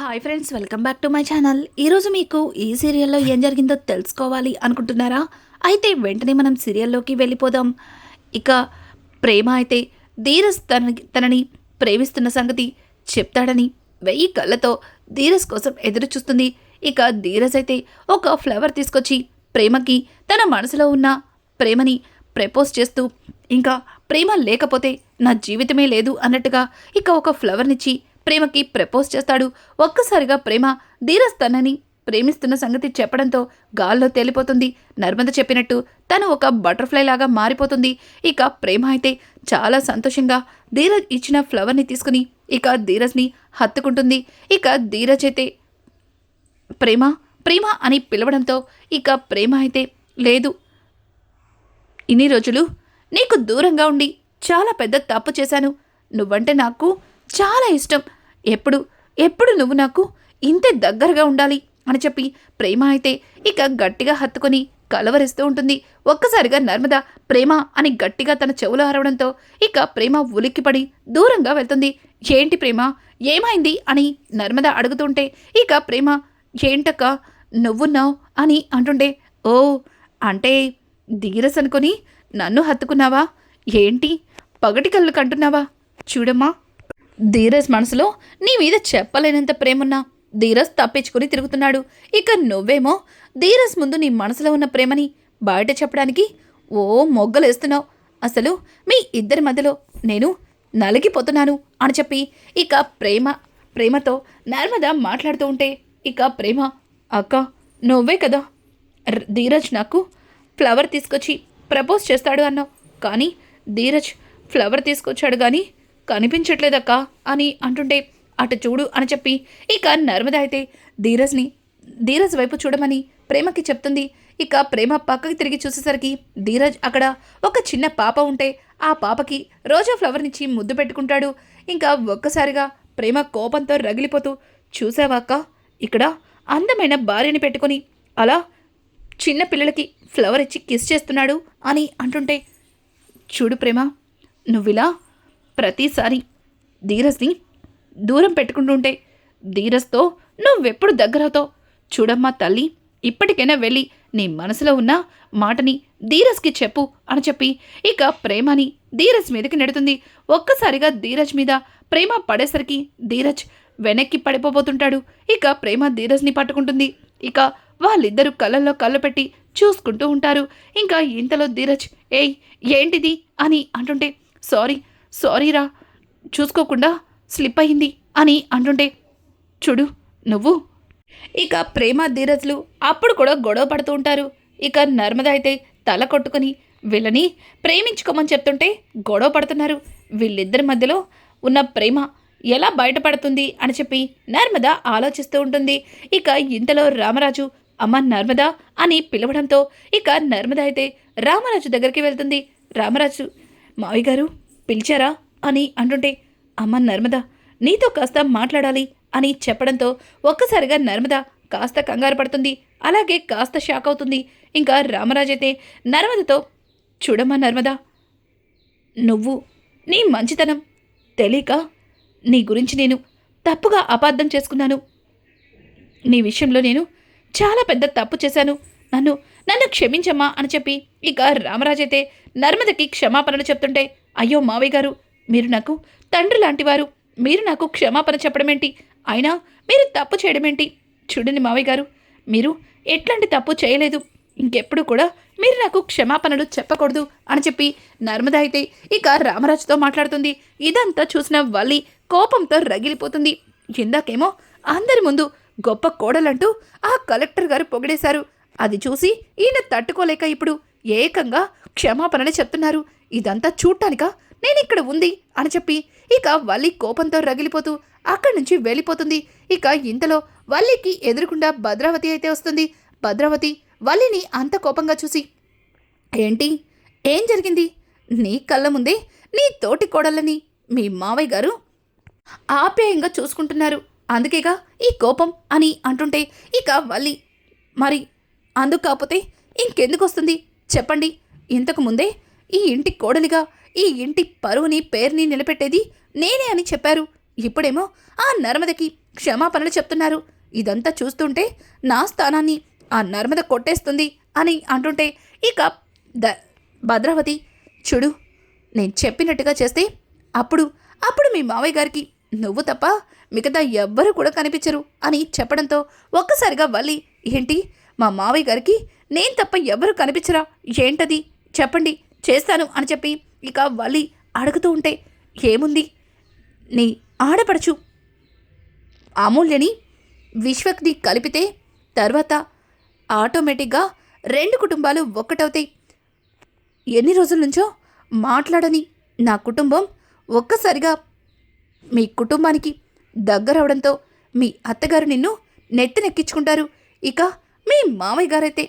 Hi friends welcome back to my channel ఈరోజు మీకు ఈ సీరియల్లో ఏం జరిగిందో తెలుసుకోవాలి అనుకుంటున్నారా? అయితే వెంటనే మనం సీరియల్లోకి వెళ్ళిపోదాం. ఇక ప్రేమ అయితే ధీరస్ తన తనని ప్రేమిస్తున్న సంగతి చెప్తాడని వెయ్యి కళ్ళతో ధీరస్ కోసం ఎదురు చూస్తుంది. ఇక ధీరస్ అయితే ఒక ఫ్లవర్ తీసుకొచ్చి ప్రేమకి తన మనసులో ఉన్న ప్రేమని ప్రపోజ్ చేస్తూ ఇంకా ప్రేమ లేకపోతే నా జీవితమే లేదు అన్నట్టుగా ఇక ఒక ఫ్లవర్నిచ్చి ప్రేమకి ప్రపోజ్ చేస్తాడు. ఒక్కసారిగా ప్రేమ ధీరజ్ తనని ప్రేమిస్తున్న సంగతి చెప్పడంతో గాల్లో తేలిపోతుంది. నర్మద చెప్పినట్టు తను ఒక బటర్ఫ్లై లాగా మారిపోతుంది. ఇక ప్రేమ అయితే చాలా సంతోషంగా ధీరజ్ ఇచ్చిన ఫ్లవర్ని తీసుకుని ఇక ధీరజ్ని హత్తుకుంటుంది. ఇక ధీరజ్ అయితే ప్రేమ ప్రేమ అని పిలవడంతో ఇక ప్రేమ అయితే లేదు. ఇన్ని రోజులు నీకు దూరంగా ఉండి చాలా పెద్ద తప్పు చేశాను. నువ్వంటే నాకు చాలా ఇష్టం. ఎప్పుడు ఎప్పుడు నువ్వు నాకు ఇంత దగ్గరగా ఉండాలి అని చెప్పి ప్రేమ అయితే ఇక గట్టిగా హత్తుకొని కలవరిస్తూ ఉంటుంది. ఒక్కసారిగా నర్మద ప్రేమ అని గట్టిగా తన చెవులు అరవడంతో ఇక ప్రేమ ఉలిక్కిపడి దూరంగా వెళ్తుంది. ఏంటి ప్రేమ? ఏమైంది? అని నర్మద అడుగుతుంటే ఇక ప్రేమ ఏంటక్క? నువ్వున్నావు? అని అంటుంటే ఓ అంటే ధీరస్ అనుకొని నన్ను హత్తుకున్నావా? ఏంటి? పగటి కళ్ళు కంటున్నావా? చూడమ్మా. ధీరజ్ మనసులో నీ మీద చెప్పలేనంత ప్రేమున్నా ధీరజ్ తప్పించుకుని తిరుగుతున్నాడు. ఇక నువ్వేమో ధీరజ్ ముందు నీ మనసులో ఉన్న ప్రేమని బయట చెప్పడానికి ఓ మొగ్గలేస్తున్నావు అసలు మీ ఇద్దరి మధ్యలో నేను నలిగిపోతున్నాను అని చెప్పి ఇక ప్రేమ ప్రేమతో నర్మద మాట్లాడుతూ ఉంటే ఇక ప్రేమ అక్క నువ్వే కదా ధీరజ్ నాకు ఫ్లవర్ తీసుకొచ్చి ప్రపోజ్ చేస్తాడు అన్నావు. కానీ ధీరజ్ ఫ్లవర్ తీసుకొచ్చాడు కానీ కనిపించట్లేదక్క అని అంటుంటే అటు చూడు అని చెప్పి ఇక నర్మద అయితే ధీరజ్ని ధీరజ్ వైపు చూడమని ప్రేమకి చెప్తుంది. ఇక ప్రేమ పక్కకి తిరిగి చూసేసరికి ధీరజ్ అక్కడ ఒక చిన్న పాప ఉంటే ఆ పాపకి రోజా ఫ్లవర్నిచ్చి ముద్దు పెట్టుకుంటాడు. ఇంకా ఒక్కసారిగా ప్రేమ కోపంతో రగిలిపోతూ చూసావాక్క ఇక్కడ అందమైన భార్యని పెట్టుకొని అలా చిన్న పిల్లలకి ఫ్లవర్ ఇచ్చి కిస్ చేస్తున్నాడు అని అంటుంటే చూడు ప్రేమ నువ్విలా ప్రతిసారి ధీరజ్ని దూరం పెట్టుకుంటుంటే ధీరజ్తో నువ్వెప్పుడు దగ్గరతో చూడమ్మా తల్లి ఇప్పటికైనా వెళ్ళి నీ మనసులో ఉన్న మాటని ధీరజ్కి చెప్పు అని చెప్పి ఇక ప్రేమని ధీరజ్ మీదకి నెడుతుంది. ఒక్కసారిగా ధీరజ్ మీద ప్రేమ పడేసరికి ధీరజ్ వెనక్కి పడిపోబోతుంటాడు. ఇక ప్రేమ ధీరజ్ని పట్టుకుంటుంది. ఇక వాళ్ళిద్దరూ కళ్ళల్లో కళ్ళు పెట్టి చూసుకుంటూ ఉంటారు. ఇంకా ఇంతలో ధీరజ్ ఏయ్ ఏంటిది? అని అంటుంటే సారీ సారీరా చూసుకోకుండా స్లిప్ అయింది అని అంటుంటే చూడు నువ్వు. ఇక ప్రేమ ధీరజ్లు అప్పుడు కూడా గొడవ పడుతూ ఉంటారు. ఇక నర్మద అయితే తల కొట్టుకుని వీళ్ళని ప్రేమించుకోమని చెప్తుంటే గొడవ పడుతున్నారు. వీళ్ళిద్దరి మధ్యలో ఉన్న ప్రేమ ఎలా బయటపడుతుంది? అని చెప్పి నర్మద ఆలోచిస్తూ ఉంటుంది. ఇక ఇంతలో రామరాజు అమ్మ నర్మద అని పిలవడంతో ఇక నర్మద అయితే రామరాజు దగ్గరికి వెళ్తుంది. రామరాజు మావి గారు పిలిచారా? అని అంటుంటే అమ్మ నర్మద నీతో కాస్త మాట్లాడాలి అని చెప్పడంతో ఒక్కసారిగా నర్మద కాస్త కంగారు పడుతుంది. అలాగే కాస్త షాక్ అవుతుంది. ఇంకా రామరాజు అయితే నర్మదతో చూడమ్మా నర్మద నువ్వు నీ మంచితనం తెలియక నీ గురించి నేను తప్పుగా అపార్థం చేసుకున్నాను. నీ విషయంలో నేను చాలా పెద్ద తప్పు చేశాను. నన్ను నన్ను క్షమించమ్మా అని చెప్పి ఇక రామరాజు అయితే నర్మదకి క్షమాపణలు చెప్తుంటే అయ్యో మావయ్య గారు మీరు నాకు తండ్రి లాంటివారు. మీరు నాకు క్షమాపణ చెప్పడమేంటి? అయినా మీరు తప్పు చేయడమేంటి? చూడండి మావయ్య గారు మీరు ఎట్లాంటి తప్పు చేయలేదు. ఇంకెప్పుడు కూడా మీరు నాకు క్షమాపణలు చెప్పకూడదు అని చెప్పి నర్మద అయితే ఇక రామరాజుతో మాట్లాడుతుంది. ఇదంతా చూసిన వల్లి కోపంతో రగిలిపోతుంది. ఇందాకేమో అందరి ముందు గొప్ప కోడలంటూ ఆ కలెక్టర్ గారు పొగిడేశారు. అది చూసి ఈయన తట్టుకోలేక ఇప్పుడు ఏకంగా క్షమాపణలు చెప్తున్నారు. ఇదంతా చూడటానికా నేను ఇక్కడ ఉంది అని చెప్పి ఇక వల్లి కోపంతో రగిలిపోతూ అక్కడి నుంచి వెళ్ళిపోతుంది. ఇక ఇంతలో వల్లికి ఎదురుకుండా భద్రావతి అయితే వస్తుంది. భద్రావతి వల్లిని అంత కోపంగా చూసి ఏంటి? ఏం జరిగింది? నీ కళ్ళ ముందే నీ తోటి కోడళ్ళని మీ మావయ్య గారు ఆప్యాయంగా చూసుకుంటున్నారు. అందుకేగా ఈ కోపం అని అంటుంటే ఇక వల్లి మరి అందుకు కాకపోతే ఇంకెందుకు వస్తుంది? చెప్పండి. ఇంతకు ముందే ఈ ఇంటి కోడలిగా ఈ ఇంటి పరువుని పేరుని నిలబెట్టేది నేనే అని చెప్పారు. ఇప్పుడేమో ఆ నర్మదకి క్షమాపణలు చెప్తున్నారు. ఇదంతా చూస్తుంటే నా స్థానాన్ని ఆ నర్మద కొట్టేస్తుంది అని అంటుంటే ఇక ద భద్రావతి చూడు నేను చెప్పినట్టుగా చేస్తే అప్పుడు అప్పుడు మీ మావయ్య గారికి నువ్వు తప్ప మిగతా ఎవ్వరూ కూడా కనిపించరు అని చెప్పడంతో ఒక్కసారిగా వల్లి ఏంటి మా మావయ్య గారికి నేను తప్ప ఎవరు కనిపించరా? ఏంటది? చెప్పండి. చేస్తాను అని చెప్పి ఇక వలి అడుగుతూ ఉంటే ఏముంది? నీ ఆడపడచు. అమూల్యని విశ్వక్ని కలిపితే తర్వాత ఆటోమేటిక్గా రెండు కుటుంబాలు ఒక్కటవుతాయి. ఎన్ని రోజుల నుంచో మాట్లాడని నా కుటుంబం ఒక్కసారిగా మీ కుటుంబానికి దగ్గరవడంతో మీ అత్తగారు నిన్ను నెత్తినెక్కించుకుంటారు ఇక మీ మామయ్య గారైతే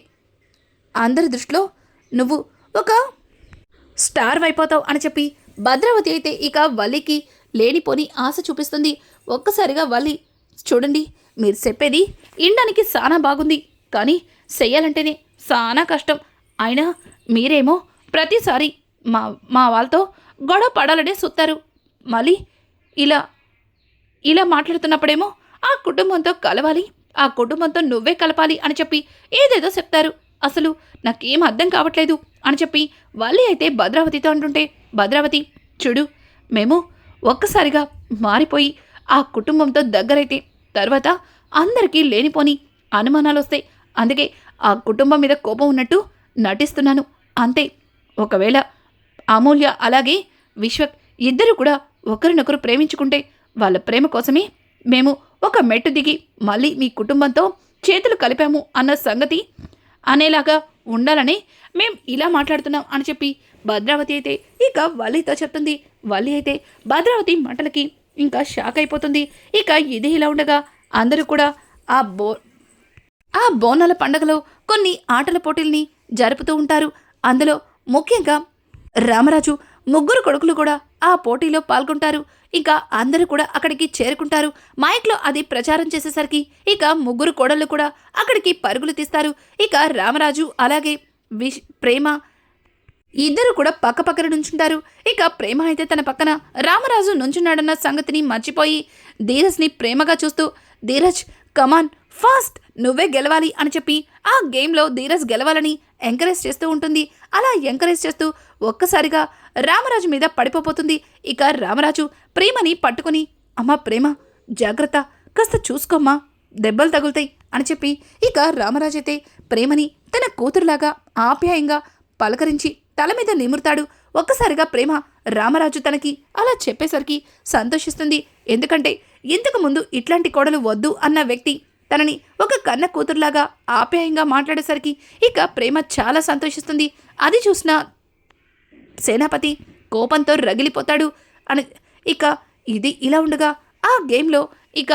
అందరి దృష్టిలో నువ్వు ఒక స్టార్ అయిపోతావు అని చెప్పి. భద్రావతి అయితే ఇక వల్లికి లేనిపోని ఆశ చూపిస్తుంది. ఒక్కసారిగా వల్లి చూడండి మీరు చెప్పేది ఇండానికి చాలా బాగుంది. కానీ చెయ్యాలంటేనే చాలా కష్టం. అయినా మీరేమో ప్రతిసారి మా మా వాళ్ళతో గొడవ పడాలనే సుత్తారు. మళ్ళీ ఇలా ఇలా మాట్లాడుతున్నప్పుడేమో ఆ కుటుంబంతో కలవాలి ఆ కుటుంబంతో నువ్వే కలపాలి అని చెప్పి ఏదేదో చెప్తారు. అసలు నాకేం అర్థం కావట్లేదు అని చెప్పి వాళ్ళే అయితే భద్రావతితో అంటుంటే భద్రావతి చూడు మేము ఒక్కసారిగా మారిపోయి ఆ కుటుంబంతో దగ్గరైతే తర్వాత అందరికీ లేనిపోని అనుమానాలు వస్తాయి అందుకే ఆ కుటుంబం మీద కోపం ఉన్నట్టు నటిస్తున్నాను. అంతే. ఒకవేళ అమూల్య అలాగే విశ్వక్ ఇద్దరు కూడా ఒకరినొకరు ప్రేమించుకుంటే వాళ్ళ ప్రేమ కోసమే మేము ఒక మెట్టు దిగి మళ్ళీ మీ కుటుంబంతో చేతులు కలిపాము అన్న సంగతి అనేలాగా ఉండాలని మేం ఇలా మాట్లాడుతున్నాం అని చెప్పి భద్రావతి అయితే ఇక వల్లితో చెప్తుంది. వల్లి అయితే భద్రావతి మాటలకి ఇంకా షాక్ అయిపోతుంది. ఇక ఇది ఇలా ఉండగా అందరూ కూడా ఆ బో ఆ బోనాల పండగలో కొన్ని ఆటల పోటీల్ని జరుపుతూ ఉంటారు. అందులో ముఖ్యంగా రామరాజు ముగ్గురు కొడుకులు కూడా ఆ పోటీలో పాల్గొంటారు. ఇంకా అందరూ కూడా అక్కడికి చేరుకుంటారు. మైక్లో అది ప్రచారం చేసేసరికి ఇక ముగ్గురు కోడళ్ళు కూడా అక్కడికి పరుగులు తీస్తారు. ఇక రామరాజు అలాగే విష్ ప్రేమ ఇద్దరు కూడా పక్క పక్కన నుంచుంటారు. ఇక ప్రేమ అయితే తన పక్కన రామరాజు నుంచున్నాడన్న సంగతిని మర్చిపోయి ధీరజ్ని ప్రేమగా చూస్తూ ధీరజ్ కమాన్ ఫాస్ట్ నువ్వే గెలవాలి అని చెప్పి ఆ గేమ్లో ధీరజ్ గెలవాలని ఎంకరేజ్ చేస్తూ ఉంటుంది. అలా ఎంకరేజ్ చేస్తూ ఒక్కసారిగా రామరాజు మీద పడిపోతుంది ఇక రామరాజు ప్రేమని పట్టుకొని అమ్మా ప్రేమ జాగ్రత్త కాస్త చూసుకోమ్మా దెబ్బలు తగులుతాయి అని చెప్పి ఇక రామరాజు అయితే ప్రేమని తన కూతురులాగా ఆప్యాయంగా పలకరించి తల మీద నిమురుతాడు. ఒక్కసారిగా ప్రేమ రామరాజు తనకి అలా చెప్పేసరికి సంతోషిస్తుంది. ఎందుకంటే ఇంతకు ముందు ఇట్లాంటి కోడలు వద్దు అన్న వ్యక్తి తనని ఒక కన్న కూతురులాగా ఆప్యాయంగా మాట్లాడేసరికి ఇక ప్రేమ చాలా సంతోషిస్తుంది. అది చూసిన సేనాపతి కోపంతో రగిలిపోతాడు అని ఇక ఇది ఇలా ఉండగా ఆ గేమ్లో ఇక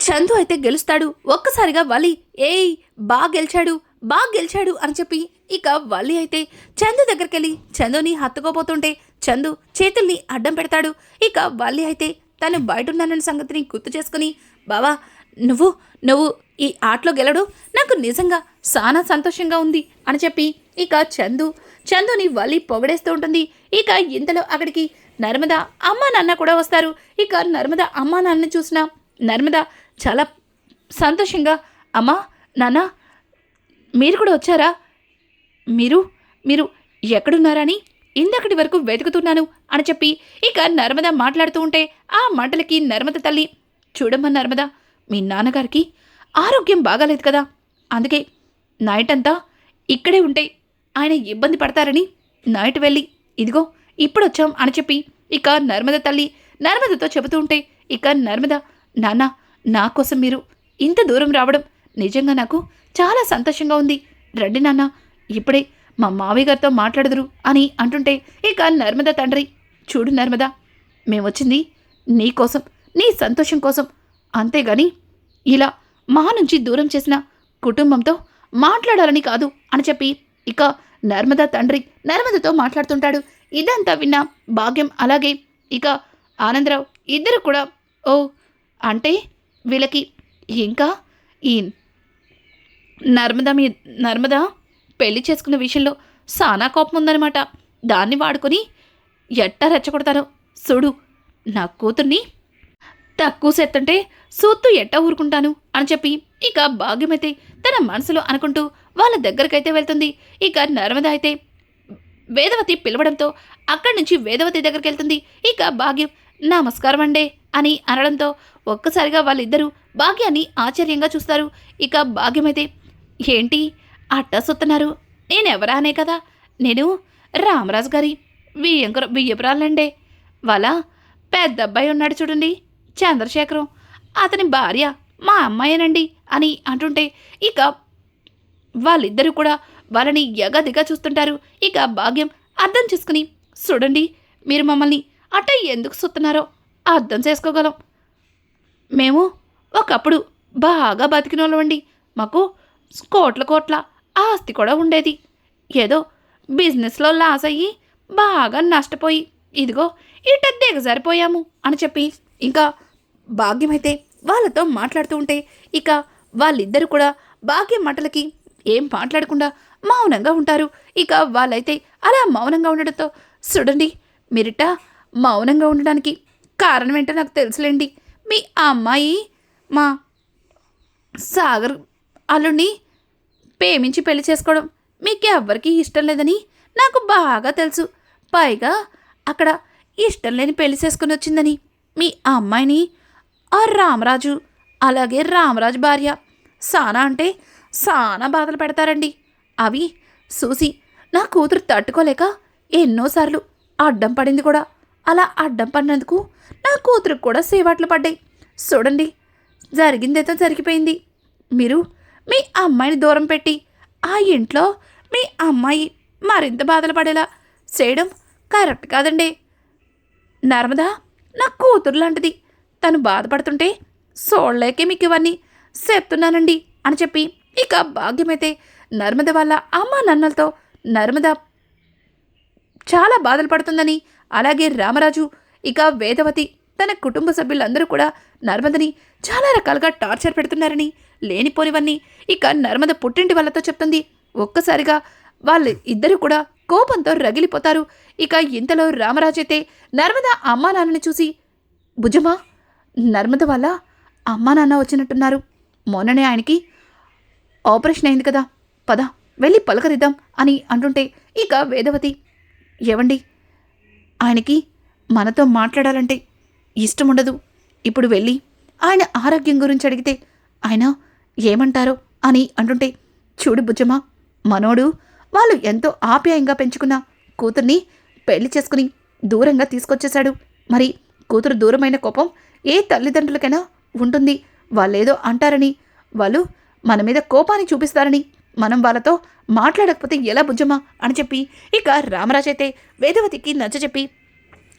చందు అయితే గెలుస్తాడు. ఒక్కసారిగా వలి ఏయ్ బాగా గెలిచాడు బాగా గెలిచాడు అని చెప్పి ఇక వల్లి అయితే చందు దగ్గరికి వెళ్ళి చందుని హత్తుకోపోతుంటే చందు చేతుల్ని అడ్డం పెడతాడు. ఇక వల్లి అయితే తను బయట సంగతిని గుర్తు చేసుకుని బావా నువ్వు నువ్వు ఈ ఆటలో గెలడు. నాకు నిజంగా చాలా సంతోషంగా ఉంది అని చెప్పి ఇక చందు. చందుని వల్లి పొగడేస్తూ ఉంటుంది. ఇక ఇంతలో అక్కడికి నర్మద అమ్మ నాన్న కూడా వస్తారు. ఇక నర్మద అమ్మ నాన్న చూసిన నర్మద చాలా సంతోషంగా అమ్మా నాన్న మీరు కూడా వచ్చారా? మీరు మీరు ఎక్కడున్నారని ఇందక్కడి వరకు వెతుకుతున్నాను అని చెప్పి ఇక నర్మద మాట్లాడుతూ ఉంటే ఆ మాటలకి నర్మద తల్లి చూడమ్మా నర్మద మీ నాన్నగారికి ఆరోగ్యం బాగాలేదు కదా. అందుకే నైట్ అంతా ఇక్కడే ఉంటే ఆయన ఇబ్బంది పడతారని నైట్ వెళ్ళి ఇదిగో ఇప్పుడు వచ్చాం అని చెప్పి ఇక నర్మద తల్లి నర్మదతో చెబుతూ ఉంటే ఇక నర్మద నాన్న నా కోసం మీరు ఇంత దూరం రావడం నిజంగా నాకు చాలా సంతోషంగా ఉంది. రండి నాన్న ఇప్పుడే మా మావయ్య గారితో మాట్లాడదురు అని అంటుంటే ఇక నర్మద తండ్రి చూడు నర్మద మేమొచ్చింది నీ కోసం నీ సంతోషం కోసం. అంతేగాని ఇలా మా నుంచి దూరం చేసిన కుటుంబంతో మాట్లాడాలని కాదు అని చెప్పి ఇక నర్మద తండ్రి నర్మదతో మాట్లాడుతుంటాడు. ఇదంతా విన్న భాగ్యం అలాగే. ఇక ఆనందరావు ఇద్దరు కూడా ఓ అంటే వీళ్ళకి ఇంకా ఈ నర్మద మీ నర్మద పెళ్ళి చేసుకున్న విషయంలో సానా కోపం ఉందనమాట దాన్ని వాడుకొని ఎట్టా రెచ్చగొడతారో చూడు. నా కూతుర్ని తక్కువ సెత్తంటే సూత్తు ఎట్ట ఊరుకుంటాను అని చెప్పి ఇక భాగ్యమైతే తన మనసులో అనుకుంటూ వాళ్ళ దగ్గరకైతే వెళ్తుంది. ఇక నర్మద అయితే వేదవతి పిలవడంతో అక్కడి నుంచి వేదవతి దగ్గరికి వెళ్తుంది ఇక భాగ్యం నమస్కారం అండే అని అనడంతో ఒక్కసారిగా వాళ్ళిద్దరూ భాగ్యాన్ని ఆశ్చర్యంగా చూస్తారు. ఇక భాగ్యమైతే ఏంటి అట్ట సుత్తన్నారు? నేనెవరానే కదా? నేను రామరాజు గారి బియ్యంకర బియ్యపురాలండే వాళ్ళ పెద్ద అబ్బాయి ఉన్నాడు చూడండి చంద్రశేఖరం. అతని భార్య మా అమ్మాయేనండి అని అంటుంటే ఇక వాళ్ళిద్దరూ కూడా వాళ్ళని ఎగదిగా చూస్తుంటారు. ఇక భాగ్యం అర్థం చేసుకుని చూడండి మీరు మమ్మల్ని అట ఎందుకు చూస్తున్నారో అర్థం చేసుకోగలం. మేము ఒకప్పుడు బాగా బతికిన వాళ్ళమండి మాకు కోట్ల కోట్ల ఆస్తి కూడా ఉండేది. ఏదో బిజినెస్లో లాస్ అయ్యి బాగా నష్టపోయి ఇదిగో ఇట దిగజారిపోయాము అని చెప్పి ఇంకా భాగ్యమైతే వాళ్ళతో మాట్లాడుతూ ఉంటే ఇక వాళ్ళిద్దరు కూడా భాగ్యం మాటలకి ఏం మాట్లాడకుండా మౌనంగా ఉంటారు. ఇక వాళ్ళైతే అలా మౌనంగా ఉండడంతో చూడండి మీరిట మౌనంగా ఉండడానికి కారణం ఏంటో నాకు తెలుసులేండి. మీ అమ్మాయి మా సాగర్ అల్లుడిని ప్రేమించి పెళ్ళి చేసుకోవడం మీకు ఎవ్వరికీ ఇష్టం లేదని నాకు బాగా తెలుసు. పైగా అక్కడ ఇష్టం లేని పెళ్ళి చేసుకుని వచ్చిందని మీ అమ్మాయిని ఆ రామరాజు అలాగే రామరాజు భార్య సానా అంటే సానా బాధలు పెడతారండి. అవి చూసి నా కూతురు తట్టుకోలేక ఎన్నోసార్లు అడ్డం పడింది కూడా. అలా అడ్డం పడినందుకు నా కూతురికి కూడా సేవాట్లు పడ్డాయి. చూడండి జరిగిందేదో జరిగిపోయింది. మీరు మీ అమ్మాయిని దూరం పెట్టి ఆ ఇంట్లో మీ అమ్మాయి మరింత బాధలు పడేలా చేయడం కరెక్ట్ కాదండి. నర్మదా నా కూతురు లాంటిది. తను బాధపడుతుంటే సోళ్ళకే మీకు ఇవన్నీ చెప్తున్నానండి అని చెప్పి ఇక భాగ్యమైతే నర్మద వాళ్ళ అమ్మ నన్నలతో నర్మద చాలా బాధలు పడుతుందని అలాగే రామరాజు ఇక వేదవతి తన కుటుంబ సభ్యులందరూ కూడా నర్మదని చాలా రకాలుగా టార్చర్ పెడుతున్నారని లేనిపోనివన్నీ ఇక నర్మద పుట్టింటి వాళ్ళతో చెప్తుంది. ఒక్కసారిగా వాళ్ళు ఇద్దరు కూడా కోపంతో రగిలిపోతారు. ఇక ఇంతలో రామరాజు అయితే నర్మద అమ్మా నాన్నని చూసి భుజమా నర్మద వల్ల అమ్మా నాన్న వచ్చినట్టున్నారు. మొన్ననే ఆయనకి ఆపరేషన్ అయింది కదా. పద వెళ్ళి పలకరిద్దాం అని అంటుంటే ఇక వేదవతి ఏవండి? ఆయనకి మనతో మాట్లాడాలంటే ఇష్టం ఉండదు ఇప్పుడు వెళ్ళి ఆయన ఆరోగ్యం గురించి అడిగితే ఆయన ఏమంటారో అని అంటుంటే చూడు బుజ్జమ్మ మనోడు వాళ్ళు ఎంతో ఆప్యాయంగా పెంచుకున్న కూతుర్ని పెళ్ళి చేసుకుని దూరంగా తీసుకొచ్చేశాడు. మరి కూతురు దూరమైన కోపం ఏ తల్లిదండ్రులకైనా ఉంటుంది. వాళ్ళేదో అంటారని వాళ్ళు మన మీద కోపాన్ని చూపిస్తారని. మనం వాళ్ళతో మాట్లాడకపోతే ఎలా బుజ్జమా అని చెప్పి ఇక రామరాజు అయితే వేదవతికి నచ్చజెప్పి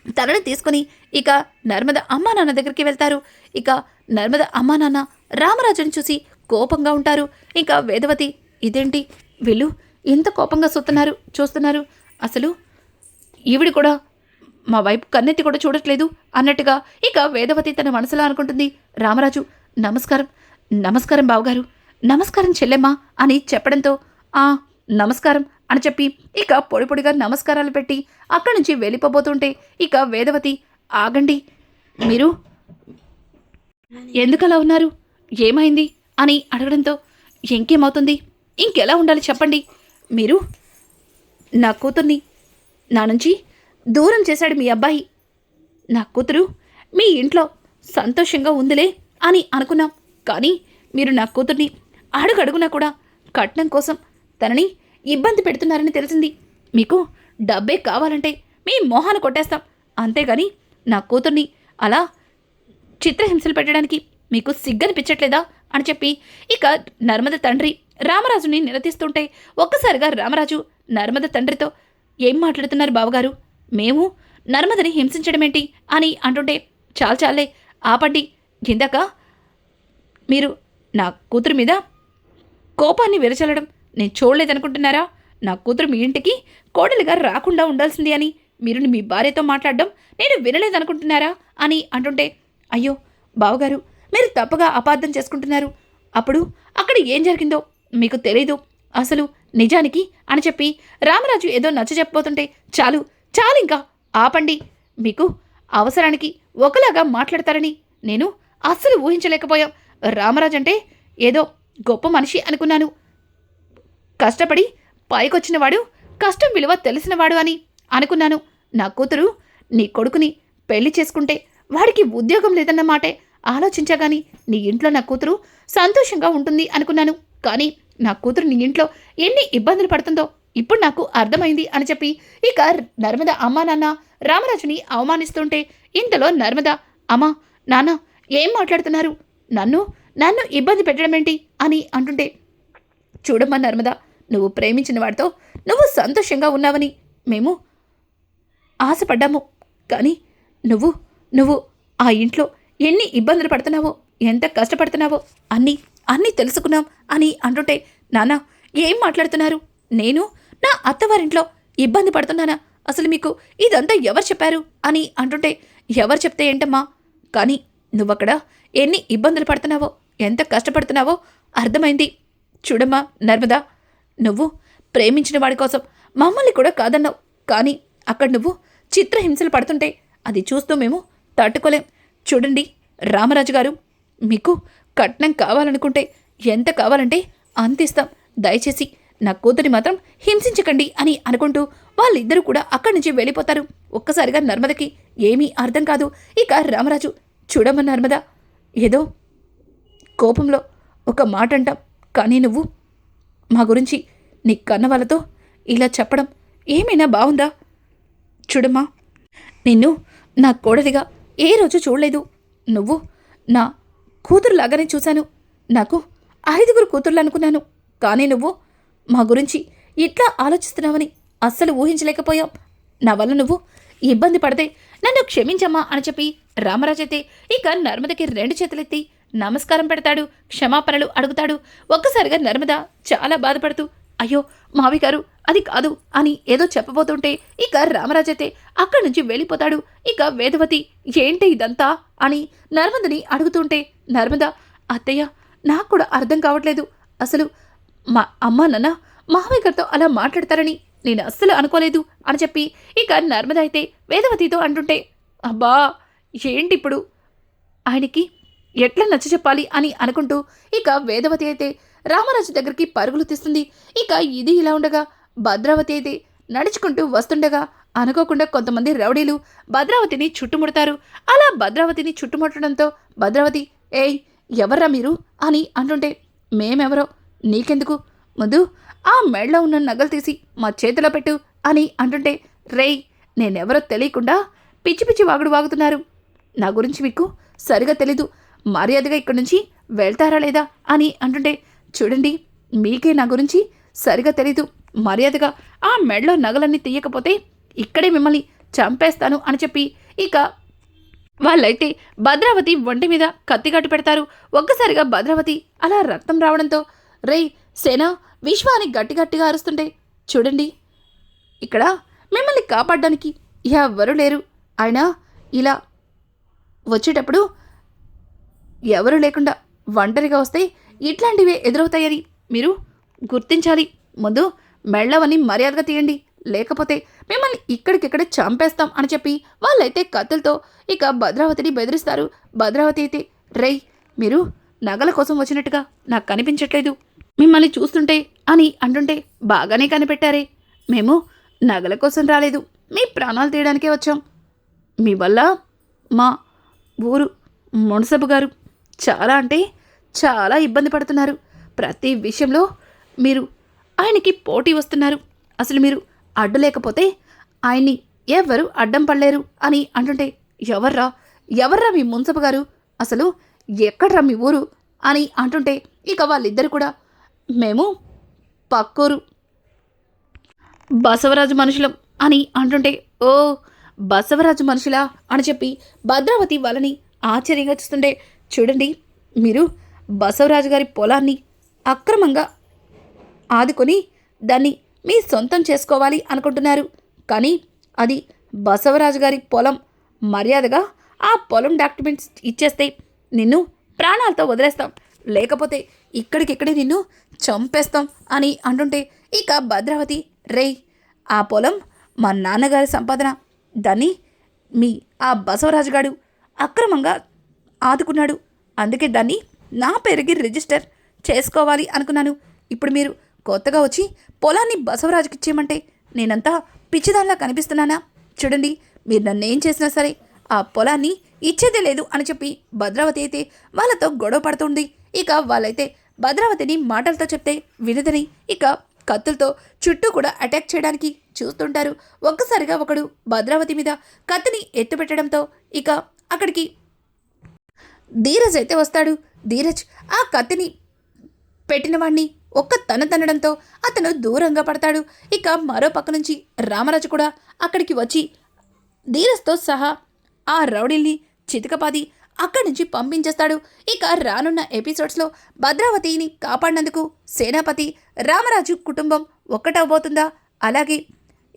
తనని తీసుకుని ఇక నర్మద అమ్మా నాన్న దగ్గరికి వెళ్తారు. ఇక నర్మద అమ్మా నాన్న రామరాజుని చూసి కోపంగా ఉంటారు. ఇంకా వేదవతి ఇదేంటి? వీళ్ళు ఇంత కోపంగా చూస్తున్నారు చూస్తున్నారు. అసలు ఈవిడ కూడా మా వైపు కన్నెత్తి కూడా చూడట్లేదు అన్నట్టుగా ఇక వేదవతి తన మనసులో అనుకుంటుంది. రామరాజు నమస్కారం. నమస్కారం బావగారు. నమస్కారం చెల్లెమ్మా అని చెప్పడంతో ఆ నమస్కారం అని చెప్పి ఇక పొడి పొడిగా నమస్కారాలు పెట్టి అక్కడి నుంచి వెళ్ళిపోబోతుంటే ఇక వేదవతి ఆగండి మీరు ఎందుకలా ఉన్నారు? ఏమైంది? అని అడగడంతో ఇంకేమవుతుంది? ఇంకెలా ఉండాలి చెప్పండి. మీరు నా కూతుర్ని నా నుంచి దూరం చేశాడు మీ అబ్బాయి. నా కూతురు మీ ఇంట్లో సంతోషంగా ఉందిలే అని అనుకున్నాం. కానీ మీరు నా కూతుర్ని అడుగడుగునా కూడా కట్నం కోసం తనని ఇబ్బంది పెడుతున్నారని తెలిసింది. మీకు డబ్బే కావాలంటే మీ మొహాన్ని కొట్టేస్తాం. అంతేగాని నా కూతుర్ని అలా చిత్రహింసలు పెట్టడానికి మీకు సిగ్గనిపించట్లేదా అని చెప్పి ఇక నర్మద తండ్రి రామరాజుని నిలదీస్తుంటే ఒక్కసారిగా రామరాజు నర్మద తండ్రితో ఏం మాట్లాడుతున్నారు బావగారు? మేము నర్మదని హింసించడమేంటి అని అంటుంటే చాలు చాలే ఆపండి. ఇందాక మీరు నా కూతురు మీద కోపాన్ని విరచలడం నేను చూడలేదనుకుంటున్నారా? నా కూతురు మీ ఇంటికి కోడలిగా రాకుండా ఉండాల్సింది అని మీరు మీ భార్యతో మాట్లాడడం నేను వినలేదనుకుంటున్నారా? అని అంటుంటే అయ్యో బావగారు మీరు తప్పుగా అపార్థం చేసుకుంటున్నారు. అప్పుడు అక్కడ ఏం జరిగిందో మీకు తెలీదు. అసలు నిజానికి అని చెప్పి రామరాజు ఏదో నచ్చ చెప్పబోతుంటే చాలు చాలు ఇంకా ఆపండి. మీకు అవసరానికి ఒకలాగా మాట్లాడతారని నేను అస్సలు ఊహించలేకపోయాం. రామరాజు అంటే ఏదో గొప్ప మనిషి అనుకున్నాను. కష్టపడి పైకొచ్చినవాడు కష్టం విలువ తెలిసినవాడు అని అనుకున్నాను. నా కూతురు నీ కొడుకుని పెళ్ళి చేసుకుంటే వాడికి ఉద్యోగం లేదన్న మాటే ఆలోచించగాని నీ ఇంట్లో నా కూతురు సంతోషంగా ఉంటుంది అనుకున్నాను. కానీ నా కూతురు నీ ఇంట్లో ఎన్ని ఇబ్బందులు పడుతుందో ఇప్పుడు నాకు అర్థమైంది అని చెప్పి ఇక నర్మద అమ్మా నాన్న రామరాజుని అవమానిస్తుంటే ఇంతలో నర్మద అమ్మా నాన్న ఏం మాట్లాడుతున్నారు? నన్ను నన్ను ఇబ్బంది పెట్టడం ఏంటి అని అంటుంటే చూడమ్మా నర్మద నువ్వు ప్రేమించిన వాడితో నువ్వు సంతోషంగా ఉన్నావని మేము ఆశపడ్డాము. కానీ నువ్వు నువ్వు ఆ ఇంట్లో ఎన్ని ఇబ్బందులు పడుతున్నావో ఎంత కష్టపడుతున్నావో అన్నీ అన్నీ తెలుసుకున్నాం అని అంటుంటే నాన్న ఏం మాట్లాడుతున్నారు? నేను నా అత్తవారింట్లో ఇబ్బంది పడుతున్నానా? అసలు మీకు ఇదంతా ఎవరు చెప్పారు? అని అంటుంటే ఎవరు చెప్తే ఏంటమ్మా? కానీ నువ్వక్కడ ఎన్ని ఇబ్బందులు పడుతున్నావో ఎంత కష్టపడుతున్నావో అర్థమైంది. చూడమ్మా నర్మదా నువ్వు ప్రేమించిన వాడి కోసం మమ్మల్ని కూడా కాదన్నావు. కానీ అక్కడ నువ్వు చిత్రహింసలు పడుతుంటే అది చూస్తూ మేము తట్టుకోలేం. చూడండి రామరాజు గారు మీకు కట్నం కావాలనుకుంటే ఎంత కావాలంటే అంత ఇస్తాం. దయచేసి నా కూతురి మాత్రం హింసించకండి అని అనుకుంటూ వాళ్ళిద్దరూ కూడా అక్కడి నుంచి వెళ్ళిపోతారు. ఒక్కసారిగా నర్మదకి ఏమీ అర్థం కాదు. ఇక రామరాజు చూడమ్మ నర్మదా ఏదో కోపంలో ఒక మాట అంటాం కానీ నువ్వు మా గురించి నీ కన్న వాళ్ళతో ఇలా చెప్పడం ఏమైనా బాగుందా? చూడమ్మా నిన్ను నా కోడలిగా ఏ రోజు చూడలేదు. నువ్వు నా కూతురులాగానే చూశాను. నాకు ఐదుగురు కూతుర్లు అనుకున్నాను. కానీ నువ్వు మా గురించి ఇట్లా ఆలోచిస్తున్నావని అస్సలు ఊహించలేకపోయాం నా వల్ల నువ్వు ఇబ్బంది పడితే నన్ను క్షమించమ్మా అని చెప్పి రామరాజైతే ఇక నర్మదకి రెండు చేతులెత్తి నమస్కారం పెడతాడు క్షమాపణలు అడుగుతాడు. ఒక్కసారిగా నర్మద చాలా బాధపడుతూ అయ్యో మావి గారు అది కాదు అని ఏదో చెప్పబోతుంటే ఇక రామరాజైతే అక్కడి నుంచి వెళ్ళిపోతాడు. ఇక వేదవతి ఏంటి ఇదంతా? అని నర్మదని అడుగుతుంటే నర్మద అత్తయ్య నాకు కూడా అర్థం కావట్లేదు. అసలు మా అమ్మ నాన్న మామయ్య గారితో అలా మాట్లాడతారని నేను అస్సలు అనుకోలేదు అని చెప్పి ఇక నర్మద అయితే వేదవతితో అంటుంటే అబ్బా ఏంటి ఇప్పుడు? ఆయనకి ఎట్లా నచ్చ చెప్పాలి అని అనుకుంటూ ఇక వేదవతి అయితే రామరాజు దగ్గరికి పరుగులు తీస్తుంది. ఇక ఇది ఇలా ఉండగా భద్రావతి అయితే నడుచుకుంటూ వస్తుండగా అనుకోకుండా కొంతమంది రౌడీలు భద్రావతిని చుట్టుముడతారు. అలా భద్రావతిని చుట్టుముట్టడంతో భద్రావతి ఏయ్ ఎవర్రా మీరు? అని అంటుంటే మేమెవరో? నీకెందుకు? ముందు ఆ మెడలో ఉన్న నగలు తీసి మా చేతిలో పెట్టు అని అంటుంటే రేయ్ నేనెవరో తెలియకుండా పిచ్చి పిచ్చి వాగుడు వాగుతున్నారు. నా గురించి మీకు సరిగా తెలీదు. మర్యాదగా ఇక్కడి నుంచి వెళ్తారా లేదా? అని అంటుంటే చూడండి మీకే నా గురించి సరిగా తెలీదు. మర్యాదగా ఆ మెడలో నగలన్నీ తీయకపోతే ఇక్కడే మిమ్మల్ని చంపేస్తాను అని చెప్పి ఇక వాళ్ళైతే భద్రావతి ఒంటి మీద కత్తిగట్టు పెడతారు. ఒక్కసారిగా భద్రావతి అలా రక్తం రావడంతో రేయ్ సేనా విశ్వాని గట్టి గట్టిగా అరుస్తుంటే చూడండి ఇక్కడ మిమ్మల్ని కాపాడడానికి ఎవ్వరూ లేరు. ఆయన ఇలా వచ్చేటప్పుడు ఎవరు లేకుండా ఒంటరిగా వస్తే ఇట్లాంటివే ఎదురవుతాయని మీరు గుర్తించాలి. ముందు మెళ్ళవని మర్యాదగా తీయండి. లేకపోతే మిమ్మల్ని ఇక్కడికిక్కడే చంపేస్తాం అని చెప్పి వాళ్ళైతే కత్తులతో ఇక భద్రావతిని బెదిరిస్తారు. భద్రావతి అయితే రై మీరు నగల కోసం వచ్చినట్టుగా నాకు కనిపించట్లేదు. మిమ్మల్ని చూస్తుంటే అని అంటుంటే బాగానే కనిపెట్టారే. మేము నగల కోసం రాలేదు. మీ ప్రాణాలు తీయడానికే వచ్చాం. మీ వల్ల మా ఊరు మునసబు గారు చాలా అంటే చాలా ఇబ్బంది పడుతున్నారు. ప్రతి విషయంలో మీరు ఆయనకి పోటీ వస్తున్నారు. అసలు మీరు అడ్డు లేకపోతే ఆయన్ని ఎవరు అడ్డం పడలేరు అని అంటుంటే ఎవర్రా? ఎవర్రా మీ మున్సబు గారు? అసలు ఎక్కడ్రా మీ ఊరు? అని అంటుంటే ఇక వాళ్ళిద్దరు కూడా మేము పక్కూరు. బసవరాజు మనుషులం అని అంటుంటే ఓ బసవరాజు మనుషులా అని చెప్పి భద్రావతి వాళ్ళని ఆశ్చర్యంగా చూస్తుంటే చూడండి మీరు బసవరాజు గారి పొలాన్ని అక్రమంగా ఆదుకొని దాన్ని మీ సొంతం చేసుకోవాలి అనుకుంటున్నారు. కానీ అది బసవరాజు గారి పొలం మర్యాదగా ఆ పొలం డాక్యుమెంట్స్ ఇచ్చేస్తే నిన్ను ప్రాణాలతో వదిలేస్తాం. లేకపోతే ఇక్కడికిక్కడే నిన్ను చంపేస్తాం అని అంటుంటే ఇక భద్రావతి రేయ్ ఆ పొలం మా నాన్నగారి సంపాదన. దాన్ని మీ ఆ బసవరాజు గాడు అక్రమంగా ఆదుకున్నాడు. అందుకే దాన్ని నా పేరుకి రిజిస్టర్ చేసుకోవాలి అనుకున్నాను. ఇప్పుడు మీరు కొత్తగా వచ్చి పొలాన్ని బసవరాజుకి ఇచ్చేయమంటే నేనంతా పిచ్చిదానిలా కనిపిస్తున్నానా? చూడండి మీరు నన్ను ఏం చేసినా సరే ఆ పొలాన్ని ఇచ్చేదే లేదు అని చెప్పి భద్రావతి అయితే వాళ్ళతో గొడవ పడుతుంది ఇక వాళ్ళైతే భద్రావతిని మాటలతో చెప్తే వినదని ఇక కత్తులతో చుట్టూ కూడా అటాక్ చేయడానికి చూస్తుంటారు. ఒక్కసారిగా ఒకడు భద్రావతి మీద కత్తిని ఎత్తుపెట్టడంతో ఇక అక్కడికి ధీరజ్ అయితే వస్తాడు. ధీరజ్ ఆ కత్తిని పెట్టిన వాణ్ణి ఒక్క తన తనడంతో అతను దూరంగా పడతాడు. ఇక మరో పక్క నుంచి రామరాజు కూడా అక్కడికి వచ్చి ధీరజ్తో సహా ఆ రౌడీల్ని చితకపాది అక్కడి నుంచి పంపించేస్తాడు. ఇక రానున్న ఎపిసోడ్స్లో భద్రావతిని కాపాడినందుకు సేనాపతి రామరాజు కుటుంబం ఒక్కటవబోతుందా అలాగే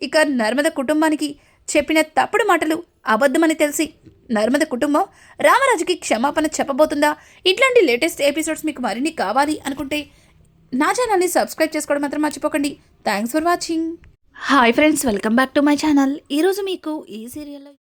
ఇక నర్మద కుటుంబానికి చెప్పిన తప్పుడు మాటలు అబద్ధమని తెలిసి నర్మద కుటుంబం రామరాజుకి క్షమాపణ చెప్పబోతుందా? ఇట్లాంటి లేటెస్ట్ ఎపిసోడ్స్ మీకు మరిన్ని కావాలి అనుకుంటే నా ఛానల్ని సబ్స్క్రైబ్ చేసుకోవడం మాత్రం మర్చిపోకండి. Thanks for watching. Hi friends welcome back to my channel. ఈరోజు మీకు ఈ సీరియల్లో